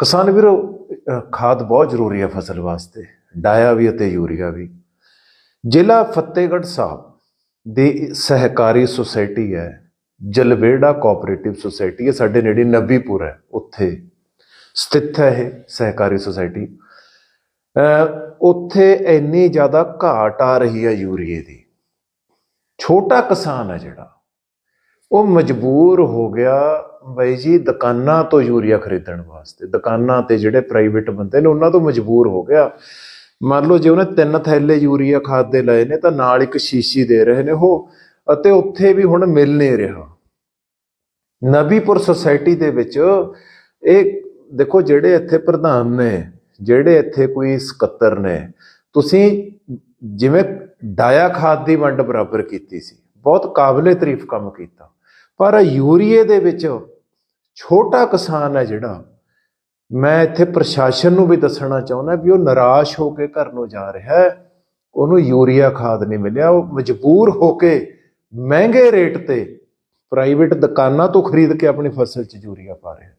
ਕਿਸਾਨ ਵੀਰੋ ਖਾਦ ਬਹੁਤ ਜ਼ਰੂਰੀ ਹੈ ਫਸਲ ਵਾਸਤੇ, ਡਾਇਆ ਵੀ ਅਤੇ ਯੂਰੀਆ ਵੀ। ਜ਼ਿਲ੍ਹਾ ਫਤਿਹਗੜ੍ਹ ਸਾਹਿਬ ਦੀ ਸਹਿਕਾਰੀ ਸੁਸਾਇਟੀ ਹੈ, ਜਲਵੇੜਾ ਕੋਆਪਰੇਟਿਵ ਸੁਸਾਇਟੀ ਹੈ, ਸਾਡੇ ਨੇੜੇ ਨੱਬੀਪੁਰ ਹੈ, ਉੱਥੇ ਸਥਿਤ ਹੈ ਇਹ ਸਹਿਕਾਰੀ ਸੁਸਾਇਟੀ। ਉੱਥੇ ਇੰਨੀ ਜ਼ਿਆਦਾ ਘਾਟ ਆ ਰਹੀ ਹੈ ਯੂਰੀਏ ਦੀ। ਛੋਟਾ ਕਿਸਾਨ ਹੈ ਜਿਹੜਾ ਉਹ ਮਜਬੂਰ ਹੋ ਗਿਆ ਬਾਈ ਜੀ ਦੁਕਾਨਾਂ ਤੋਂ ਯੂਰੀਆ ਖਰੀਦਣ ਵਾਸਤੇ। ਦੁਕਾਨਾਂ ਤੇ ਜਿਹੜੇ ਪ੍ਰਾਈਵੇਟ ਬੰਦੇ ਨੇ, ਉਹਨਾਂ ਤੋਂ ਮਜਬੂਰ ਹੋ ਗਿਆ। ਮੰਨ ਲਓ ਜੇ ਉਹਨੇ ਤਿੰਨ ਥੈਲੇ ਯੂਰੀਆ ਖਾਦ ਦੇ ਲਏ ਨੇ ਤਾਂ ਨਾਲ ਇੱਕ ਸ਼ੀਸ਼ੀ ਦੇ ਰਹੇ ਨੇ ਉਹ, ਅਤੇ ਉੱਥੇ ਵੀ ਹੁਣ ਮਿਲ ਨਹੀਂ ਰਿਹਾ। ਨਬੀਪੁਰ ਸੁਸਾਇਟੀ ਦੇ ਵਿੱਚ ਇਹ ਦੇਖੋ ਜਿਹੜੇ ਇੱਥੇ ਪ੍ਰਧਾਨ ਨੇ, ਜਿਹੜੇ ਇੱਥੇ ਕੋਈ ਸਕੱਤਰ ਨੇ, ਤੁਸੀਂ ਜਿਵੇਂ ਡਾਇਆ ਖਾਦ ਦੀ ਵੰਡ ਬਰਾਬਰ ਕੀਤੀ ਸੀ, ਬਹੁਤ ਕਾਬਲੇ ਤਾਰੀਫ ਕੰਮ ਕੀਤਾ। ਪਰ ਯੂਰੀਏ ਦੇ ਵਿੱਚ ਛੋਟਾ ਕਿਸਾਨ ਹੈ ਜਿਹੜਾ, ਮੈਂ ਇੱਥੇ ਪ੍ਰਸ਼ਾਸਨ ਨੂੰ ਵੀ ਦੱਸਣਾ ਚਾਹੁੰਦਾ ਵੀ ਉਹ ਨਿਰਾਸ਼ ਹੋ ਕੇ ਘਰ ਨੂੰ ਜਾ ਰਿਹਾ ਹੈ। ਉਹਨੂੰ ਯੂਰੀਆ ਖਾਦ ਨਹੀਂ ਮਿਲਿਆ, ਉਹ ਮਜਬੂਰ ਹੋ ਕੇ ਮਹਿੰਗੇ ਰੇਟ ਤੇ ਪ੍ਰਾਈਵੇਟ ਦੁਕਾਨਾਂ ਤੋਂ ਖਰੀਦ ਕੇ ਆਪਣੀ ਫਸਲ 'ਚ ਯੂਰੀਆ ਪਾ ਰਿਹਾ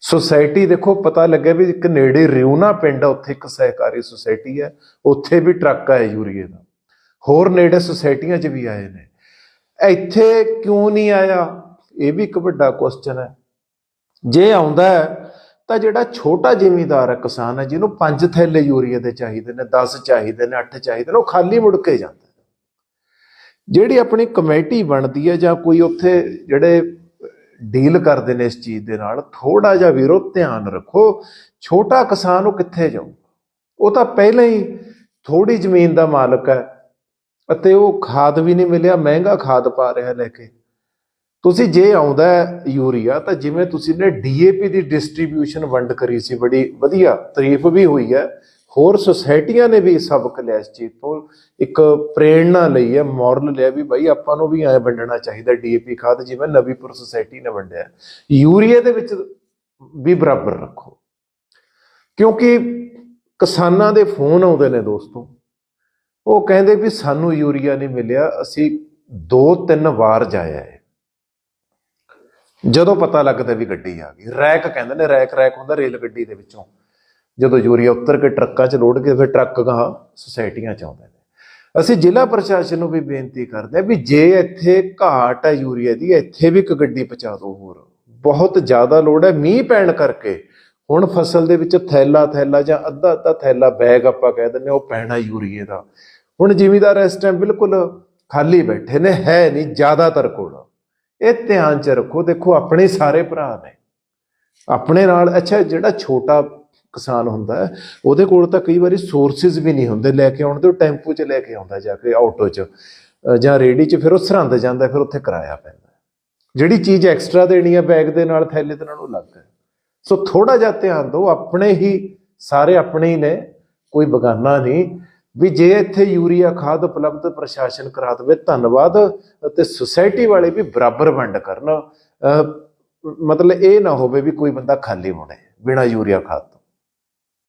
ਸੁਸਾਇਟੀ ਦੇਖੋ, ਪਤਾ ਲੱਗਿਆ ਵੀ ਇੱਕ ਨੇੜੇ ਰਿਉਨਾ ਪਿੰਡ ਆ, ਉੱਥੇ ਇੱਕ ਸਹਿਕਾਰੀ ਸੁਸਾਇਟੀ ਹੈ, ਉੱਥੇ ਵੀ ਟਰੱਕ ਆਇਆ ਯੂਰੀਏ ਦਾ। ਹੋਰ ਨੇੜੇ ਸੁਸਾਇਟੀਆਂ 'ਚ ਵੀ ਆਏ ਨੇ। ਇੱਥੇ ਕਿਉਂ ਨਹੀਂ ਆਇਆ? ਇਹ ਵੀ ਇੱਕ ਵੱਡਾ ਕੁਐਸਚਨ ਹੈ। ਜੇ ਆਉਂਦਾ ਤਾਂ ਜਿਹੜਾ ਛੋਟਾ ਜ਼ਿਮੀਦਾਰ ਹੈ, ਕਿਸਾਨ ਹੈ, ਜਿਹਨੂੰ ਪੰਜ ਥੈਲੇ ਯੂਰੀਆ ਦੇ ਚਾਹੀਦੇ ਨੇ 10 ਚਾਹੀਦੇ ਨੇ 8 ਚਾਹੀਦੇ ਨੇ, ਉਹ ਖਾਲੀ ਮੁੜ ਕੇ ਜਾਂਦਾ ਜਿਹੜੀ ਆਪਣੀ ਕਮੇਟੀ ਬਣਦੀ ਹੈ ਜਾਂ ਕੋਈ ਉੱਥੇ ਜਿਹੜੇ ਡੀਲ ਕਰਦੇ ਨੇ ਇਸ ਚੀਜ਼ ਦੇ ਨਾਲ ਥੋੜਾ ਜਿਹਾ ਵੀਰੋ ਧਿਆਨ ਰੱਖੋ, ਛੋਟਾ ਕਿਸਾਨ ਉਹ ਕਿੱਥੇ ਜਾਊ ਉਹ ਤਾਂ ਪਹਿਲਾਂ ਹੀ ਥੋੜੀ ਜ਼ਮੀਨ ਦਾ ਮਾਲਕ ਹੈ ਅਤੇ ਉਹ ਖਾਦ ਵੀ ਨਹੀਂ ਮਿਲਿਆ, ਮਹਿੰਗਾ ਖਾਦ ਪਾ ਰਿਹਾ ਲੈ ਕੇ। ਤੁਸੀਂ ਜੇ ਆਉਂਦਾ ਯੂਰੀਆ, ਤਾਂ ਜਿਵੇਂ ਤੁਸੀਂ ਨੇ ਡੀਏਪੀ ਦੀ ਡਿਸਟ੍ਰੀਬਿਊਸ਼ਨ ਵੰਡ ਕਰੀ ਸੀ, ਬੜੀ ਵਧੀਆ ਤਾਰੀਫ ਵੀ ਹੋਈ ਹੈ। ਹੋਰ ਸੁਸਾਇਟੀਆਂ ਨੇ ਵੀ ਸਬਕ ਲਿਆ ਇਸ ਚੀਜ਼ ਤੋਂ। ਇੱਕ ਪ੍ਰੇਰਣਾ ਲਈ ਹੈ, ਮੋਰਲ ਲਿਆ ਵੀ ਭਾਈ ਆਪਾਂ ਨੂੰ ਵੀ ਐ ਵੰਡਣਾ ਚਾਹੀਦਾ ਡੀਏਪੀ ਖਾਦ, ਜਿਵੇਂ ਨਵੀਪੁਰ ਸੁਸਾਇਟੀ ਨੇ ਵੰਡਿਆ। ਯੂਰੀਆ ਦੇ ਵਿੱਚ ਵੀ ਬਰਾਬਰ ਰੱਖੋ। ਕਿਉਂਕਿ ਕਿਸਾਨਾਂ ਦੇ ਫੋਨ ਆਉਂਦੇ ਨੇ ਦੋਸਤੋ। ਉਹ ਕਹਿੰਦੇ ਵੀ ਸਾਨੂੰ ਯੂਰੀਆ ਨਹੀਂ ਮਿਲਿਆ, ਅਸੀਂ ਦੋ ਤਿੰਨ ਵਾਰ ਜਾਇਆ ਹੈ। ਜਦੋਂ ਪਤਾ ਲੱਗਦਾ ਵੀ ਗੱਡੀ ਆ ਗਈ, ਰੈਕ ਕਹਿੰਦੇ ਨੇ, ਰੈਕ ਰੈਕ ਹੁੰਦਾ ਰੇਲ ਗੱਡੀ ਦੇ ਵਿੱਚੋਂ। ਜਦੋਂ ਯੂਰੀਆ ਉਤਰ ਕੇ ਟਰੱਕਾਂ 'ਚ ਲੋਡ ਕੇ ਫਿਰ ਟਰੱਕ ਗਾਹ ਸੁਸਾਇਟੀਆਂ 'ਚ ਆਉਂਦੇ ਨੇ। ਅਸੀਂ ਜ਼ਿਲ੍ਹਾ ਪ੍ਰਸ਼ਾਸਨ ਨੂੰ ਵੀ ਬੇਨਤੀ ਕਰਦੇ ਹਾਂ ਵੀ ਜੇ ਇੱਥੇ ਘਾਟ ਹੈ ਯੂਰੀਆ ਦੀ, ਇੱਥੇ ਵੀ ਇੱਕ ਗੱਡੀ ਪਹੁੰਚਾ ਦਿਓ ਹੋਰ। ਬਹੁਤ ਜ਼ਿਆਦਾ ਲੋੜ ਹੈ, ਮੀਂਹ ਪੈਣ ਕਰਕੇ ਹੁਣ ਫਸਲ ਦੇ ਵਿੱਚ ਥੈਲਾ ਥੈਲਾ ਜਾਂ ਅੱਧਾ ਅੱਧਾ ਥੈਲਾ ਬੈਗ ਆਪਾਂ ਕਹਿ ਦਿੰਦੇ ਹਾਂ, ਉਹ ਪੈਣਾ ਯੂਰੀਏ ਦਾ। ਹੁਣ ਜ਼ਿਮੀਦਾਰ ਇਸ ਟਾਈਮ ਬਿਲਕੁਲ ਖਾਲੀ ਬੈਠੇ ਨੇ ਹੈ ਨਹੀਂ ਜ਼ਿਆਦਾਤਰ ਕੋਲ। ਇਹ ਧਿਆਨ ਚ ਰੱਖੋ ਦੇਖੋ ਆਪਣੇ ਸਾਰੇ ਭਰਾ ਨੇ। ਆਪਣੇ ਨਾਲ ਅੱਛਾ ਜਿਹੜਾ ਛੋਟਾ ਕਿਸਾਨ ਹੁੰਦਾ ਹੈ ਉਹਦੇ ਕੋਲ ਤਾਂ ਕਈ ਵਾਰੀ ਸੋਰਸਿਸ ਵੀ ਨਹੀਂ ਹੁੰਦੇ ਲੈ ਕੇ ਆਉਣ ਦੇ ਉਹ ਟੈਂਪੂ 'ਚ ਲੈ ਕੇ ਆਉਂਦਾ ਜਾ ਕੇ ਆਟੋ 'ਚ ਜਾਂ ਰੇੜੀ 'ਚ ਫਿਰ ਉਹ ਸਰਹੰਦ ਜਾਂਦਾ ਫਿਰ ਉੱਥੇ ਕਿਰਾਇਆ ਪੈਂਦਾ। ਜਿਹੜੀ ਚੀਜ਼ ਐਕਸਟਰਾ ਦੇਣੀ ਹੈ ਬੈਗ ਦੇ ਨਾਲ ਥੈਲੇ ਦੇ ਨਾਲ ਉਹ ਲੱਗ ਹੈ। ਸੋ ਥੋੜਾ ਜਿਹਾ ਧਿਆਨ ਦਿਓ, ਆਪਣੇ ਹੀ ਸਾਰੇ ਆਪਣੇ ਹੀ ਨੇ, ਕੋਈ ਬਗਾਨਾ ਨਹੀਂ। ਵੀ ਜੇ ਇੱਥੇ ਯੂਰੀਆ, ਖਾਦ ਉਪਲਬਧ ਪ੍ਰਸ਼ਾਸਨ ਕਰਾ ਦੇਵੇ, ਧੰਨਵਾਦ। ਅਤੇ ਸੁਸਾਇਟੀ ਵਾਲੇ ਵੀ ਬਰਾਬਰ ਵੰਡ ਕਰਨ। ਮਤਲਬ ਇਹ ਨਾ ਹੋਵੇ ਵੀ ਕੋਈ ਬੰਦਾ ਖਾਲੀ ਮੁੜੇ, ਬਿਨਾ ਯੂਰੀਆ, ਖਾਦ